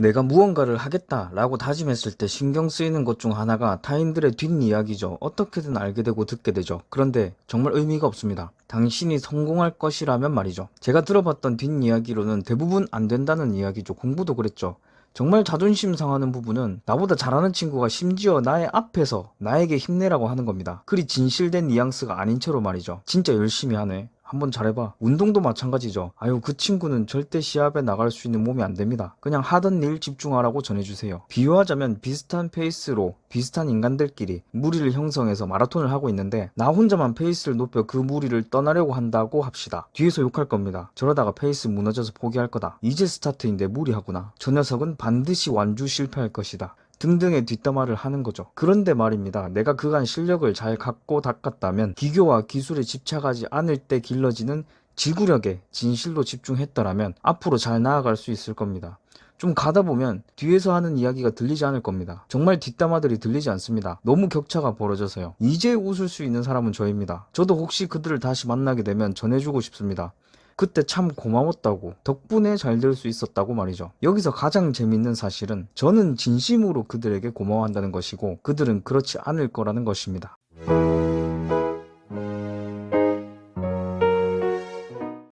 내가 무언가를 하겠다라고 다짐했을 때 신경 쓰이는 것 중 하나가 타인들의 뒷이야기죠. 어떻게든 알게 되고 듣게 되죠. 그런데 정말 의미가 없습니다. 당신이 성공할 것이라면 말이죠. 제가 들어봤던 뒷이야기로는 대부분 안 된다는 이야기죠. 공부도 그랬죠. 정말 자존심 상하는 부분은 나보다 잘하는 친구가 심지어 나의 앞에서 나에게 힘내라고 하는 겁니다. 그리 진실된 뉘앙스가 아닌 채로 말이죠. 진짜 열심히 하네. 한번 잘해봐. 운동도 마찬가지죠. 아유, 그 친구는 절대 시합에 나갈 수 있는 몸이 안 됩니다. 그냥 하던 일 집중하라고 전해주세요. 비유하자면 비슷한 페이스로 비슷한 인간들끼리 무리를 형성해서 마라톤을 하고 있는데 나 혼자만 페이스를 높여 그 무리를 떠나려고 한다고 합시다. 뒤에서 욕할 겁니다. 저러다가 페이스 무너져서 포기할 거다. 이제 스타트인데 무리하구나. 저 녀석은 반드시 완주 실패할 것이다. 등등의 뒷담화를 하는 거죠. 그런데 말입니다. 내가 그간 실력을 잘 갖고 닦았다면 기교와 기술에 집착하지 않을 때 길러지는 지구력에 진실로 집중했더라면 앞으로 잘 나아갈 수 있을 겁니다. 좀 가다 보면 뒤에서 하는 이야기가 들리지 않을 겁니다. 정말 뒷담화들이 들리지 않습니다. 너무 격차가 벌어져서요. 이제 웃을 수 있는 사람은 저입니다. 저도 혹시 그들을 다시 만나게 되면 전해주고 싶습니다. 그때 참 고마웠다고 덕분에 잘 될 수 있었다고 말이죠. 여기서 가장 재밌는 사실은 저는 진심으로 그들에게 고마워한다는 것이고 그들은 그렇지 않을 거라는 것입니다.